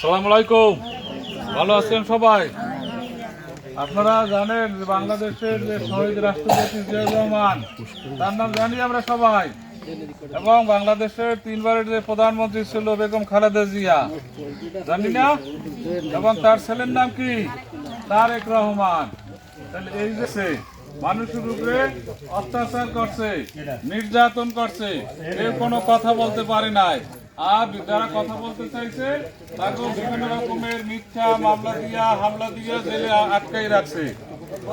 সালাম আলাইকুম। ভালো আছেন সবাই? আপনারা জানেন বাংলাদেশের যে শহীদ রাষ্ট্রপতি জিয়াউর রহমান, তার নাম জানি আমরা সবাই। এবং বাংলাদেশের তিনবারের যে প্রধানমন্ত্রী ছিল বেগম খালেদা জিয়া, জানি না? এবং তার ছেলের নাম কি? তারেক রহমান। তাহলে এই যে মানুষের উপরে অত্যাচার করছে, নির্যাতন করছে, কেউ কোনো কথা বলতে পারে নাই। আর যারা কথা বলতে চাইছে তাকে বিভিন্ন রকমের মিথ্যা মামলা দিয়া হামলা দিয়া জেলে আটকাই রাখছে।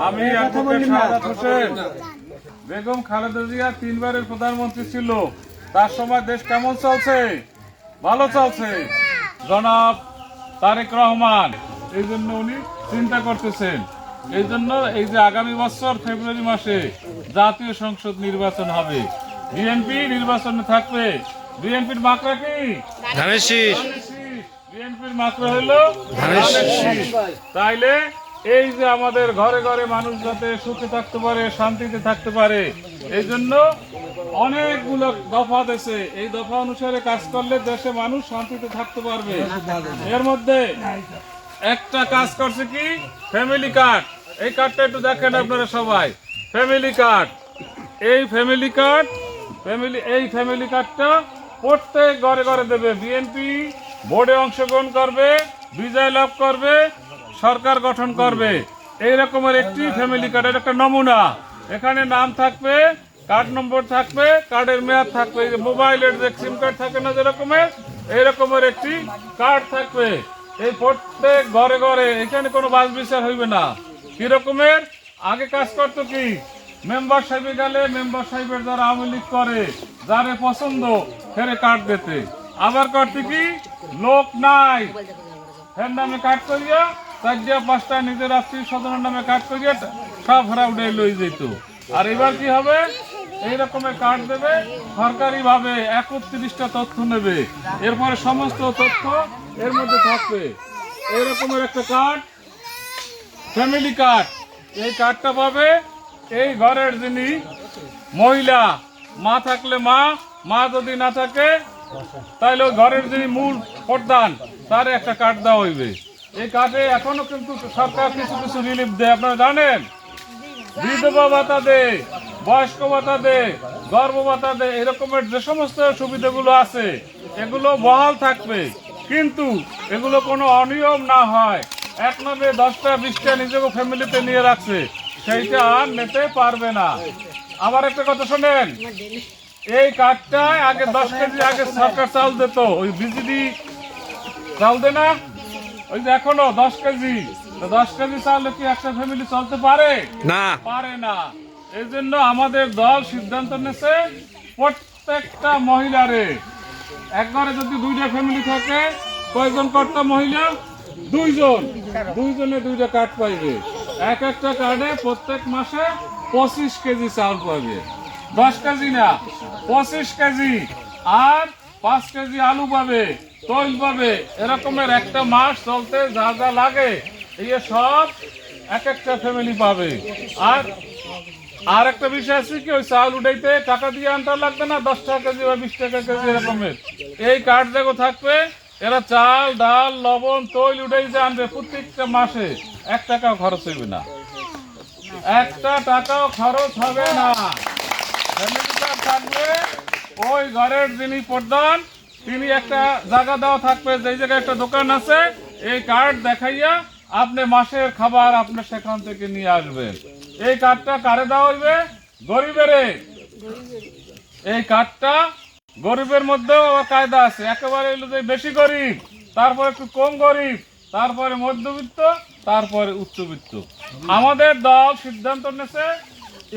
আমি হোসেন বেগম খালেদা জিয়া তিনবারের প্রধানমন্ত্রী ছিল। তার সময় দেশ কেমন চলছে? ভালো চলছে। জনাব তারেক রহমান এই জন্য উনি চিন্তা করতেছেন। এই জন্য এই যে আগামী বছর ফেব্রুয়ারি মাসে জাতীয় সংসদ নির্বাচন হবে। বিএনপি নির্বাচনে থাকবে। বিএনপির মাকড়া কি? ধানের শীষ। বিএনপির মাকড়া হলো ধানের শীষ। তাইলে এই যে আমাদের ঘরে ঘরে মানুষ যাতে সুখে থাকতে পারে শান্তিতে থাকতে পারে এই জন্য অনেকগুলো দফা দেশে এই দফা অনুসারে কাজ করলে দেশে মানুষ শান্তিতে থাকতে পারবে। এর মধ্যে একটা কাজ করছে কি? ফ্যামিলি কার্ড এই কার্ডটা একটু দেখেন আপনারা সবাই। ফ্যামিলি কার্ড এই ফ্যামিলি কার্ড ফ্যামিলি এই ফ্যামিলি কার্ডটা প্রত্যেক ঘরে ঘরে দেবে। বিএনপি বোর্ডে অংশগ্রহণ করবে, বিজয় লাভ করবে, সরকার গঠন করবে। এই রকমের একটি ফ্যামিলি কার্ডের একটা নমুনা। এখানে নাম থাকবে কার্ড নম্বর থাকবে কার্ডের মেয়াদ থাকবে মোবাইলের যে সিম কার্ড থাকে না যেরকমের এই রকমের একটি কার্ড থাকবে। এই প্রত্যেক ঘরে ঘরে, এখানে কোনো বাস বিচার হইবে না। কি রকমের? আগে কাজ করতো কি? মেম্বার সাহেবে গেলে মেম্বার সাহেবের যারা আওয়ামী লীগ করে, যারে পছন্দ, ফেরে কার্ড দিতে। আবার করতে কি? লোক নাই। এর নামে কাট করিয়া চারটা পাঁচটা নিজের আত্মীয় স্বজনের নামে কাট করিয়া সব হারা উঠে লই যেত আর এবার কি হবে? এই রকমের কার্ড দেবে সরকারি ভাবে একত্রিশটা তথ্য নেবে। এরপরে সমস্ত তথ্য এর মধ্যে থাকবে। এই একটা কার্ড, ফ্যামিলি কার্ড। এই কার্ডটা পাবে এই ঘরের যিনি মহিলা, মা থাকলে মা মা যদি না থাকে তাহলে ওই ঘরের যিনি মূল প্রধান, তার একটা কার্ড দেওয়া হইবে। এই কার্ডে এখনও কিন্তু সরকার কিছু কিছু রিলিফ দেয়, আপনারা জানেন? বিধবা ভাতা দে বয়স্ক ভাতা দে গর্ভ ভাতা দে এরকমের যে সমস্ত সুবিধাগুলো আছে, এগুলো বহাল থাকবে। কিন্তু এগুলো কোনো অনিয়ম না হয়। এক নামে দশটা, বিশটা নিজেকে ফ্যামিলিতে নিয়ে রাখছে। সেইটা আর নিতে পারবে না। আবার একটা কথা শোনেন এই কার্ডটায় আগে দশ কেজি আগে সরকার চাল দিত ওই বিজিডি চাল দে না? ওই যে এখনও দশ কেজি। দশ কেজি চাল কি একটা ফ্যামিলি চলতে পারে? না। পারে না। এই জন্য আমাদের দল সিদ্ধান্ত নিয়েছে প্রত্যেকটা মহিলারে একবারে যদি দুইটা ফ্যামিলি থাকে কয়জন কর্তা মহিলা? দুইজন। দুইজনে দুইটা কাঠ পাইবে। এক একটা কার্ডে প্রত্যেক মাসে পঁচিশ কেজি চাল পাবে। দশ কেজি না, পঁচিশ কেজি। আর পাঁচ কেজি আলু পাবে তৈল পাবে। এরকমের একটা মাস চলতে যা যা লাগে এই সব এক একটা ফ্যামিলি পাবে। আর আর একটা বিষয় আছে কি, ওই চাল উঠাইতে টাকা দিয়ে আনতে লাগবে না, দশ টাকা কেজি বা বিশ টাকা কেজি এরকমের। এই কার্ড দেখো থাকবে এরা চাল, ডাল, লবণ, তৈল উঠেই যে আনবে প্রত্যেকটা মাসে এক টাকাও খরচ হইবে না। একটা টাকাও খরচ হবে না। থাকবে, ওই ঘরের যিনি প্রধান, তিনি একটা জায়গা দেওয়া থাকবে, যেই জায়গায় একটা দোকান আছে, এই কার্ড দেখাইয়া আপনি মাসের খাবার আপনি সেখান থেকে নিয়ে আসবেন। এই কার্ডটা কারে দেওয়া হইবে? গরিবেরে। এই কার্ডটা গরিবের মধ্যেও আবার কায়দা আছে। একেবারে হইল যে বেশি গরিব, তারপরে একটু কম গরিব, তারপরে মধ্যবিত্ত, তারপরে উচ্চবিত্ত। আমাদের দল সিদ্ধান্ত নিয়েছে,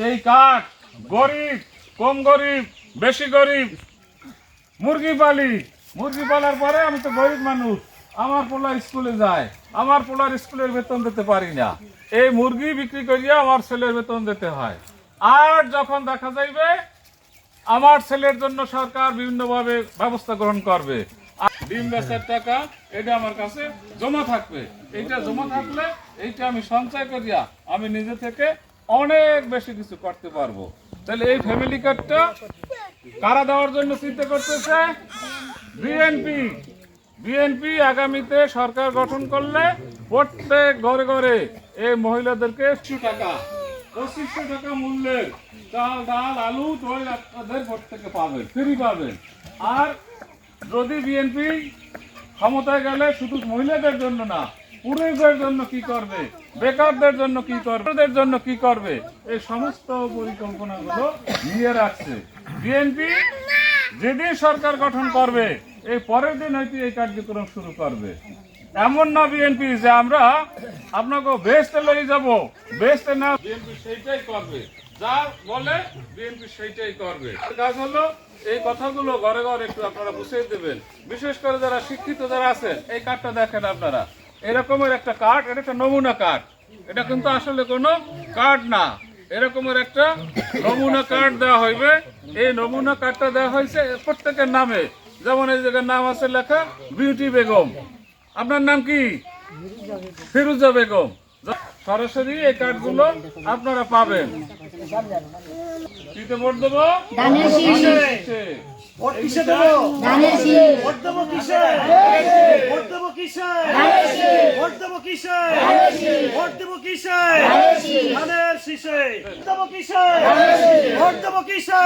এই কার্ড গরিব, কম গরিব, বেশি গরিব, মুরগি পালি। মুরগি পালার পরে আমি তো গরিব মানুষ, আমার পোলা স্কুলে যায়, আমার পোলার স্কুলের বেতন দিতে পারি না। এই মুরগি বিক্রি করিয়া আমার ছেলের বেতন দিতে হয়। আর যখন দেখা যাইবে আমার ছেলের জন্য সরকার বিভিন্নভাবে ব্যবস্থা গ্রহণ করবে। ডিম বেচার টাকা, এটা আমার কাছে জমা থাকবে। এইটা জমা থাকলে এইটা আমি সঞ্চয় করিয়া আমি নিজে থেকে অনেক বেশি কিছু করতে পারব। তাহলে এই ফ্যামিলি কার্ডটা কারা দেওয়ার জন্য চিন্তা করতেছে? বিএনপি বিএনপি আগামীতে সরকার গঠন করলে প্রত্যেক ঘরে ঘরে এই মহিলাদেরকে টাকা পঁচিশশো টাকা মূল্যের চাল ডাল, আলু তৈল আপনাদের থেকে পাবেন, ফ্রি পাবেন। আর যদি বিএনপি ক্ষমতায় গেলে শুধু মহিলাদের জন্য না, পুরুষদের জন্য কি করবে, বেকারদের জন্য কি করবে জন্য কি করবে, এই সমস্ত পরিকল্পনাগুলো নিয়ে রাখছে। বিএনপি যেদিন সরকার গঠন করবে, এই পরের দিন হয়তো এই কার্যক্রম শুরু করবে। এমন না বিএনপি যে আমরা আপনাকে বেস্টে লই যাব, বেস্টে না বিএনপি সেইটাই করবে। যা বলে বিএনপি সেইটাই করবে। কাজ হলো এই কথাগুলো ঘরে ঘরে একটু আপনারা বুঝিয়ে দেবেন। বিশেষ করে যারা শিক্ষিত যারা আছেন, এই কার্ডটা দেখেন আপনারা। এরকমের একটা কার্ড, এটা একটা নমুনা কার্ড। এটা কিন্তু আসলে কোনো কার্ড না। এরকমের একটা নমুনা কার্ড দেওয়া হইবে। এই নমুনা কার্ডটা দেওয়া হয়েছে প্রত্যেকের নামে। যেমন এই জায়গার নাম আছে লেখা বিউটি বেগম। আপনার নাম কি? ফিরুজা বেগম। সরাসরি এই কার্ডগুলো আপনারা পাবেন। ভোট দেবো? ভোট কিসে দেবো। ভোট দেবো কিসে ভোট দেবো কিসে ভোট দেবো কিসে ভোট দেবো কিসে ধানের শীষে। ভোট দেবো কিসে ভোট দেবো কিসে